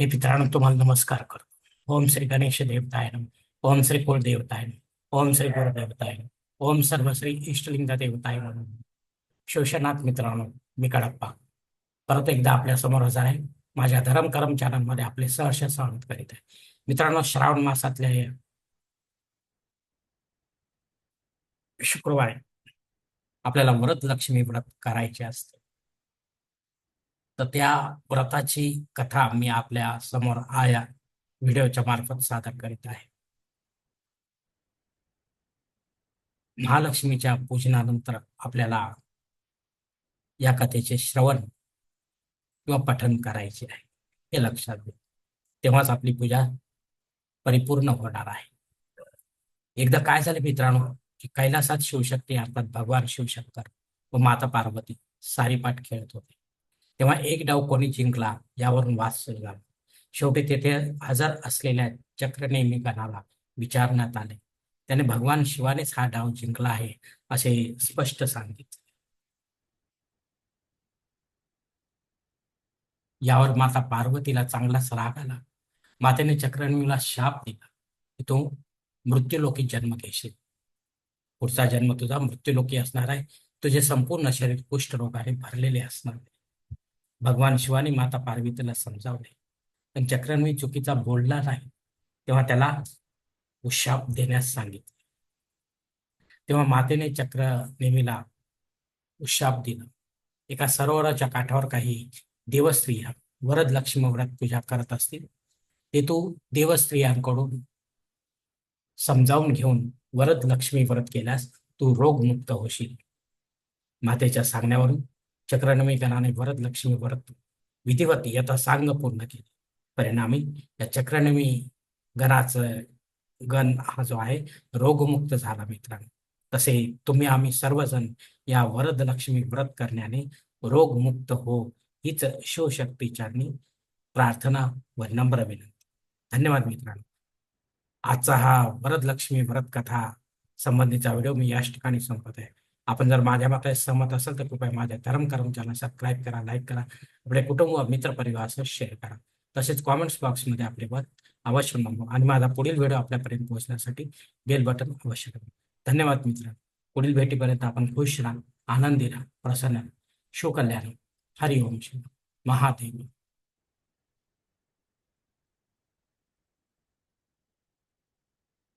हे मित्रांनो तुम्हाला नमस्कार करतो. ओम श्री गणेश देवताय नम. ओम श्री कुलदेवताय नम. ओम श्री गुरुदेवताय नम. ओम सर्व श्री इष्टलिंग देवताय नम. शिवशनाथ मित्रांनो मी कडप्पा. परत एकदा आपल्यासमोर हजर आहे. माझ्या धरम करम चॅनलमध्ये आपले सहर्ष स्वागत करीत आहे. मित्रांनो श्रावण मासातल्या शुक्रवार शुक्रवारी आपल्याला व्रत लक्ष्मी व्रत करायचे असते. तर त्या व्रताची कथा मी आपल्यासमोर आया व्हिडिओच्या मार्फत सादर करीत आहे. महालक्ष्मीच्या पूजनानंतर आपल्याला या कथेचे श्रवण किंवा पठन करायचे आहे हे लक्षात घे तेव्हाच आपली पूजा परिपूर्ण होणार आहे. एकदा काय झाले मित्रांनो की कैलासात शिवशक्ती अर्थात भगवान शिवशंकर व माता पार्वती सारीपाठ खेळत होते. तेव्हा एक डाव कोणी जिंकला यावरून वाद सुरू झाला. शेवटी तेथे हजर असलेल्या चक्रनेमी गणाला विचारण्यात आले. त्याने भगवान शिवानेच हा डाव जिंकला आहे असे स्पष्ट सांगितले. यावर माता पार्वतीला चांगलाच राग आला. मातेने चक्रनेमीला शाप दिला की तू मृत्यूलोकी जन्म घेशील. पुढचा जन्म तुझा मृत्यूलोकी असणार आहे. तुझे संपूर्ण शरीर कुष्ठरोगाने भरलेले असणार आहे. भगवान शिवाने माता पार्वतीला समजावले. पण चक्रन्वी चुकीचा बोलला नाही तेव्हा त्याला उशाप देण्यास सांगितले. तेव्हा मातेने चक्र नेमीला उशाप दिला. एका सरोवराच्या काठावर काही देवस्त्रिया वरद लक्ष्मी व्रत पूजा करत असतील ते तू देवस्त्रियांकडून समजावून घेऊन वरद लक्ष्मी व्रत केल्यास तू रोगमुक्त होशील. मातेच्या सांगण्यावरून चक्रनमी गणाने वरद लक्ष्मी व्रत विधिवत यथा सांग पूर्ण केले. परिणामी या चक्रनमी गणाचं गण हा जो आहे रोगमुक्त झाला मित्रांनो. तसे तुम्ही आम्ही सर्वजण या वरद लक्ष्मी व्रत करण्याने रोगमुक्त हो हीच शिवशक्तीच्या प्रार्थना व नम्र विनंती. धन्यवाद मित्रांनो. आजचा हा वरद लक्ष्मी व्रत कथा संबंधीचा व्हिडिओ मी याच ठिकाणी संपत आहे. आपण जर माझ्या बाबतीत सहमत असेल तर कृपया माझ्या धर्म करम चॅनल सबस्क्राईब करा लाईक करा. आपले कुटुंब मित्र परिवारासह शेअर करा. तसेच कॉमेंट्स बॉक्समध्ये आपले मत अवश्य नोंदवा आणि माझा पुढील व्हिडिओ आपल्यापर्यंत पोहोचण्यासाठी बेल बटन अवश्य करा. धन्यवाद मित्र. पुढील भेटीपर्यंत आपण खुश राहा आनंदी राहा प्रसन्न राहा. शिवकल्याण हरिओम शिव महादेव.